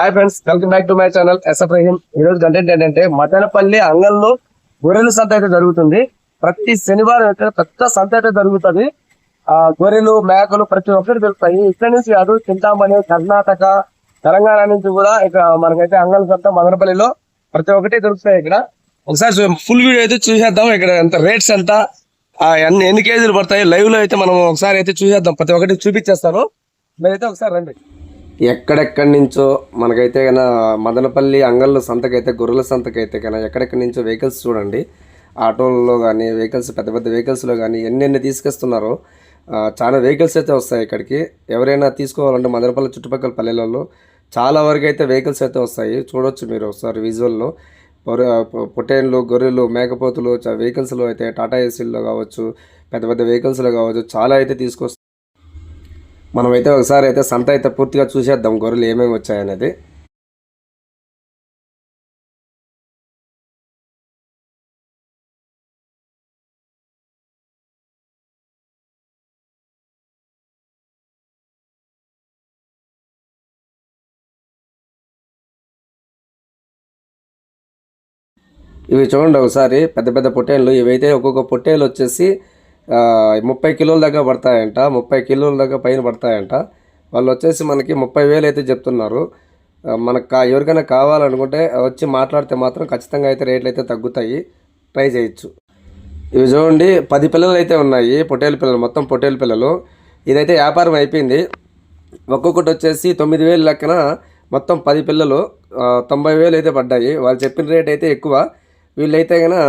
Hi friends welcome back to my channel SF Raheem ఈ రోజు content ఏంటంటే మదనపల్లి అంగంలో గొర్రెల సంత అయితే జరుగుతుంది. ప్రతి శనివారం అయితే పెద్ద సంత అయితే జరుగుతుంది. ఆ గొర్రెలు మేకలు ప్రతి ఒక్కటి దొరుకుతాయి. ఇక్కడ నుంచి కాదు చింతామణి కర్ణాటక తెలంగాణ నుంచి కూడా ఇక్కడ మనకైతే అంగళ సంత మదనపల్లిలో ప్రతి ఒక్కటి దొరుకుతాయి ఇక్కడ. ఒకసారి ఫుల్ వీడియో అయితే చూసేద్దాం. ఇక్కడ ఎంత రేట్స్ ఎంత ఎన్ని ఎన్ని కేజీలు పడతాయి. లైవ్లో అయితే మనం ఒకసారి అయితే చూసేద్దాం. ప్రతి ఒక్కటి చూపించేస్తాను. మీరైతే ఒకసారి రండి. ఎక్కడెక్కడి నుంచో మనకైతే కన్నా మదనపల్లి అంగళ్ళు సంతకైతే గొర్రెల సంతకైతే కన్నా ఎక్కడెక్కడి నుంచో వెహికల్స్ చూడండి. ఆటోలలో కానీ వెహికల్స్ పెద్ద పెద్ద వెహికల్స్లో కానీ ఎన్నెన్ని తీసుకొస్తున్నారో చాలా వెహికల్స్ అయితే వస్తాయి ఇక్కడికి. ఎవరైనా తీసుకోవాలంటే మదనపల్లి చుట్టుపక్కల పల్లెలలో చాలా వరకు అయితే వెహికల్స్ అయితే వస్తాయి. చూడొచ్చు మీరు ఒకసారి విజువల్లో పొర- పొట్టేన్లు గొర్రెలు మేకపోతులు వెహికల్స్లో అయితే టాటా ఏసీల్లో కావచ్చు పెద్ద పెద్ద వెహికల్స్లో కావచ్చు చాలా అయితే తీసుకొస్తాయి మనమైతే ఒకసారి అయితే సంత అయితే పూర్తిగా చూసేద్దాం. గొర్రెలు ఏమేమి వచ్చాయనేది. ఇవి చూడండి ఒకసారి పెద్ద పెద్ద పొట్టేళ్ళు. ఇవైతే ఒక్కొక్క పొట్టేలు వచ్చేసి ముప్పై కిలోల దాకా పడతాయంట ముప్పై కిలోల దాకా పైన పడతాయంట. వాళ్ళు వచ్చేసి మనకి ముప్పై వేలు అయితే చెప్తున్నారు. మనకు కా ఎవరికైనా కావాలనుకుంటే వచ్చి మాట్లాడితే మాత్రం ఖచ్చితంగా అయితే రేట్లు అయితే తగ్గుతాయి. ట్రై చేయొచ్చు. ఇవి చూడండి పది పిల్లలు అయితే ఉన్నాయి పొట్టేలు పిల్లలు మొత్తం పొట్టేలు పిల్లలు. ఇదైతే వ్యాపారం అయిపోయింది. ఒక్కొక్కటి వచ్చేసి తొమ్మిది వేలు లెక్కన మొత్తం పది పిల్లలు తొంభై వేలు అయితే పడ్డాయి. వాళ్ళు చెప్పిన రేట్ అయితే ఎక్కువ. వీళ్ళైతే కనుక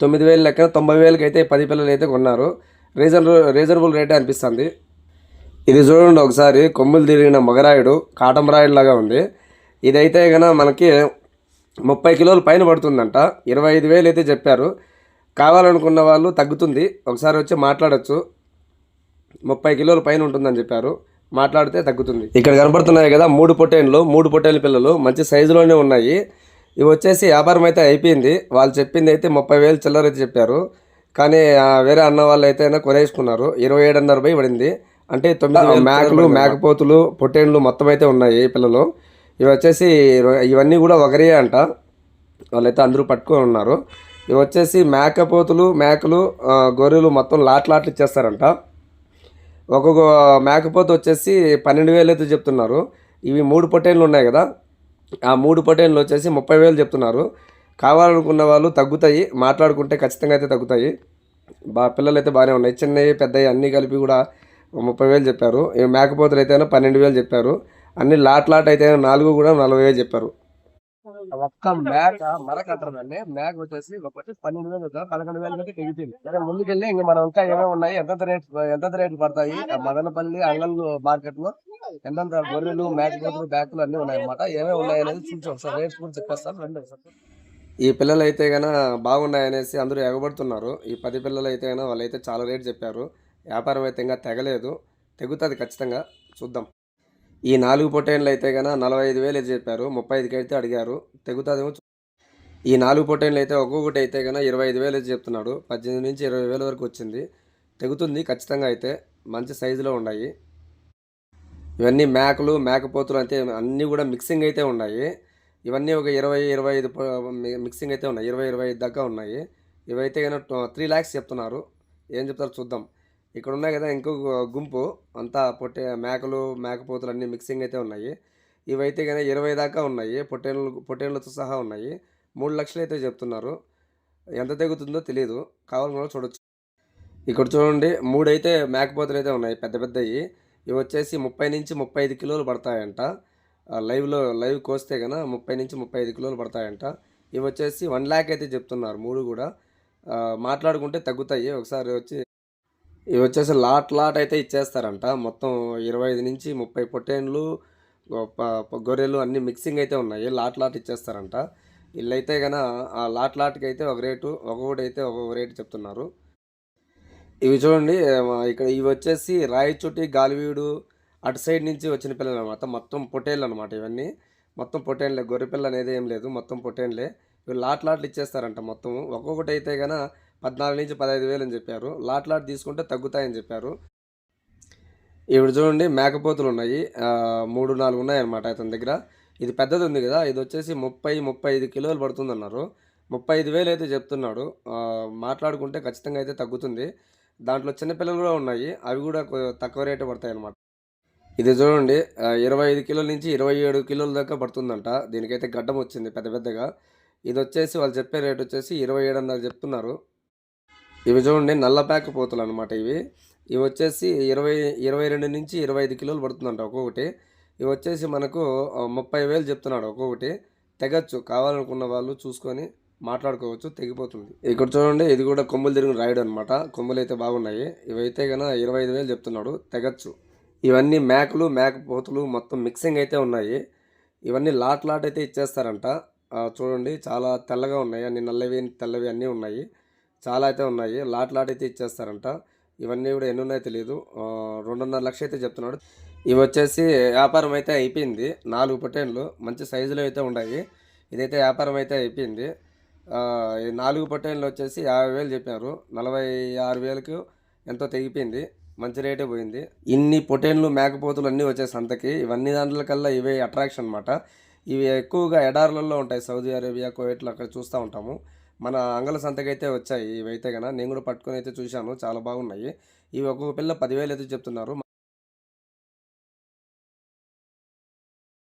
తొమ్మిది వేలు లెక్కన తొంభై వేలకి అయితే పది పిల్లలు అయితే కొన్నారు. రీజనబుల్ రీజనబుల్ రేటే అనిపిస్తుంది. ఇది చూడండి ఒకసారి కొమ్ములు తిరిగిన మగరాయుడు కాటమరాయుడు లాగా ఉంది. ఇదైతే కనుక మనకి ముప్పై కిలోలు పైన పడుతుందంట. ఇరవై ఐదు వేలు అయితే చెప్పారు. కావాలనుకున్న వాళ్ళు తగ్గుతుంది. ఒకసారి వచ్చి మాట్లాడొచ్చు. ముప్పై కిలోలు పైన ఉంటుందని చెప్పారు. మాట్లాడితే తగ్గుతుంది. ఇక్కడ కనపడుతున్నాయి కదా మూడు పొట్టేన్లు మూడు పొట్టేల పిల్లలు. మంచి సైజులోనే ఉన్నాయి. ఇవి వచ్చేసి వ్యాపారం అయితే అయిపోయింది. వాళ్ళు చెప్పింది అయితే ముప్పై వేలు చిల్లర అయితే చెప్పారు. కానీ వేరే అన్న వాళ్ళు అయితే కొనేసుకున్నారు. ఇరవై ఏడున్నర పై పడింది. అంటే తొమ్మిది మేకలు మేకపోతులు పొట్టేన్లు మొత్తం అయితే ఉన్నాయి పిల్లలు. ఇవి వచ్చేసి ఇవన్నీ కూడా ఒకరే అంట. వాళ్ళైతే అందరూ పట్టుకొని ఉన్నారు. ఇవి వచ్చేసి మేకపోతులు మేకలు గొర్రెలు మొత్తం లాట్ లాట్లు ఇచ్చేస్తారంట. ఒక్కొక్క మేకపోతు వచ్చేసి పన్నెండు వేలు అయితే చెప్తున్నారు. ఇవి మూడు పొట్టేళ్ళు ఉన్నాయి కదా. ఆ మూడు పొట్టేళ్ళు వచ్చేసి ముప్పై వేలు చెప్తున్నారు. కావాలనుకున్న వాళ్ళు తగ్గుతాయి మాట్లాడుకుంటే ఖచ్చితంగా అయితే తగ్గుతాయి. బా పిల్లలు అయితే బాగానే ఉన్నాయి. చిన్నవి పెద్దవి అన్నీ కలిపి కూడా ముప్పై వేలు చెప్పారు. ఇవి మేకపోతులు అయితే పన్నెండు వేలు చెప్పారు. అన్ని లాట్ లాట్ అయితే నాలుగు కూడా నలభై వేలు చెప్పారు. ఒక్క మేక మరక అంటారండి మేక వచ్చేసి ఒకటి పన్నెండు వేలు అవుతుంది పదకొండు వేలు అయితే తెగుతుంది సరే ముందుకెళ్ళి ఇంకా మనం ఇంకా ఏమేమి ఉన్నాయి ఎంత రేట్ ఎంత రేట్లు పడతాయి? మదనపల్లి అంగన్ మార్కెట్లో ఎంతంత గొర్రెలు మేకపోతులు బ్యాగులు అన్ని ఉన్నాయి అనమాట ఏమేమి ఉన్నాయి అనేది చూసి ఒకసారి రేట్స్ కూడా చెప్పేస్తాను రండి ఒకసారి. ఈ పిల్లలు అయితే గన బాగున్నాయనేసి అందరూ ఎగబడుతున్నారు. ఈ పది పిల్లలు అయితే గన వాళ్ళైతే చాలా రేట్ చెప్పారు. వ్యాపారం అయితే ఇంకా తెగలేదు. తెగుతుంది ఖచ్చితంగా. చూద్దాం. ఈ నాలుగు పొట్టేన్లు అయితే గన నలభై ఐదు వేలు చెప్పారు. ముప్పై ఐదుకి అయితే అడిగారు. తెగుతుందేమో చూ- ఈ నాలుగు పొట్టేన్లు అయితే ఒక్కొక్కటి అయితే గన ఇరవై ఐదు వేలు చెప్తున్నాడు. పద్దెనిమిది నుంచి ఇరవై వేల వరకు వచ్చింది. తెగుతుంది ఖచ్చితంగా అయితే. మంచి సైజులో ఉన్నాయి. ఇవన్నీ మేకలు మేకపోతులు అంటే అన్నీ కూడా మిక్సింగ్ అయితే ఉన్నాయి. ఇవన్నీ ఒక ఇరవై ఇరవై ఐదు మిక్సింగ్ అయితే ఉన్నాయి. ఇరవై ఇరవై ఐదు దాకా ఉన్నాయి. ఇవైతే కనుక త్రీ ల్యాక్స్ చెప్తున్నారు. ఏం చెప్తారో చూద్దాం. ఇక్కడ ఉన్నాయి కదా ఇంకొక గుంపు. అంతా పొట్టే మేకలు మేకపోతులు అన్నీ మిక్సింగ్ అయితే ఉన్నాయి. ఇవైతే కానీ ఇరవై దాకా ఉన్నాయి. పొట్టేళ్ళు పొట్టేళ్ళతో సహా ఉన్నాయి. మూడు లక్షలు అయితే చెప్తున్నారు. ఎంత తెగుతుందో తెలియదు కావాలన్నా చూడొచ్చు. ఇక్కడ చూడండి మూడైతే మేకపోతులు అయితే ఉన్నాయి. పెద్ద పెద్దవి ఇవి వచ్చేసి ముప్పై నుంచి ముప్పై ఐదు కిలోలు పడతాయంట. ఆ లైవ్లో లైవ్ కోస్తే కనుక ముప్పై నుంచి ముప్పై ఐదు కిలోలు పడతాయంట. ఇవి వచ్చేసి వన్ ల్యాక్ అయితే చెప్తున్నారు మూడు కూడా. మాట్లాడుకుంటే తగ్గుతాయి. ఒకసారి వచ్చి ఇవి వచ్చేసి లాట్ లాట్ అయితే ఇచ్చేస్తారంట. మొత్తం ఇరవై ఐదు నుంచి ముప్పై పొట్టేన్లు గొర్రెలు అన్ని మిక్సింగ్ అయితే ఉన్నాయి. లాట్ లాట్ ఇచ్చేస్తారంట. వీళ్ళైతే కనుక ఆ లాట్ లాట్కి అయితే ఒక రేటు ఒక్కొక్కటి అయితే ఒక్కొక్క రేటు చెప్తున్నారు. ఇవి చూడండి ఇక్కడ ఇవి వచ్చేసి రాయచోటి గాలివీడు అటు సైడ్ నుంచి వచ్చిన పిల్లలు అనమాట మొత్తం పొటేళ్ళు అనమాట ఇవన్నీ. మొత్తం పొటేన్లే గొర్రె పిల్ల అనేది ఏం లేదు మొత్తం పొటేన్లే ఇవి లాట్ లాట్లు ఇచ్చేస్తారంట మొత్తం. ఒక్కొక్కటి అయితే గన పద్నాలుగు నుంచి పదహైదు వేలు అని చెప్పారు. లాట్ లాట్ తీసుకుంటే తగ్గుతాయని చెప్పారు. ఇప్పుడు చూడండి మేకపోతులు ఉన్నాయి. మూడు నాలుగు ఉన్నాయి అనమాట అతని దగ్గర. ఇది పెద్దది ఉంది కదా ఇది వచ్చేసి ముప్పై ముప్పై ఐదు కిలోలు పడుతుంది అన్నారు ముప్పై ఐదు వేలు అయితే చెప్తున్నాడు. మాట్లాడుకుంటే ఖచ్చితంగా అయితే తగ్గుతుంది. దాంట్లో చిన్నపిల్లలు కూడా ఉన్నాయి. అవి కూడా తక్కువ రేటు పడతాయి అన్నమాట ఇది చూడండి ఇరవై ఐదు కిలోల నుంచి ఇరవై ఏడు కిలోల దాకా పడుతుందంట. దీనికైతే గడ్డం వచ్చింది పెద్ద పెద్దగా. ఇది వచ్చేసి వాళ్ళు చెప్పే రేట్ వచ్చేసి ఇరవై ఏడున్నర చెప్తున్నారు. ఇవి చూడండి నల్ల ప్యాక్ పోతులు అనమాట ఇవి. ఇవి వచ్చేసి ఇరవై ఇరవై రెండు నుంచి ఇరవై ఐదు కిలోలు పడుతుందంట ఒక్కొక్కటి. ఇవి వచ్చేసి మనకు ముప్పై వేలు చెప్తున్నాడు ఒక్కొక్కటి. తెగచ్చు కావాలనుకున్న వాళ్ళు చూసుకొని మాట్లాడుకోవచ్చు తెగిపోతుంది. ఇక్కడ చూడండి ఇది కూడా కొమ్ములు తిరిగిన రాయడం అనమాట కొమ్ములు అయితే బాగున్నాయి. ఇవైతే కనుక ఇరవై ఐదు వేలు చెప్తున్నాడు. తెగచ్చు. ఇవన్నీ మేకలు మేక పోతులు మొత్తం మిక్సింగ్ అయితే ఉన్నాయి. ఇవన్నీ లాట్ లాట్ అయితే ఇచ్చేస్తారంట. చూడండి చాలా తెల్లగా ఉన్నాయి. అన్ని నల్లవి తెల్లవి అన్నీ ఉన్నాయి. చాలా అయితే ఉన్నాయి. లాట్ లాట్ అయితే ఇచ్చేస్తారంట. ఇవన్నీ కూడా ఎన్ని ఉన్నాయో తెలియదు రెండున్నర లక్ష అయితే చెప్తున్నాడు. ఇవి వచ్చేసి వ్యాపారం అయితే అయిపోయింది. నాలుగు పొటేన్లు మంచి సైజులో అయితే ఉన్నాయి. ఇదైతే వ్యాపారం అయితే అయిపోయింది. నాలుగు పొటేన్లు వచ్చేసి యాభై వేలు చెప్పారు నలభై ఆరు వేలకు ఎంతో తెగిపోయింది. మంచి రేటే పోయింది. ఇన్ని పొటేన్లు మేకపోతులు అన్నీ వచ్చే సంతకి ఇవన్నీ దాంట్లో కల్లా ఇవే అట్రాక్షన్ అనమాట ఇవి ఎక్కువగా ఎడార్లలో ఉంటాయి. సౌదీ అరేబియా కువైట్లో అక్కడ చూస్తూ ఉంటాము. మన అంగళ సంతకైతే వచ్చాయి. ఇవైతే కనుక నేను కూడా పట్టుకొని అయితే చూశాను. చాలా బాగున్నాయి. ఇవి ఒక్కొక్క పిల్ల పదివేలు అయితే చెప్తున్నారు.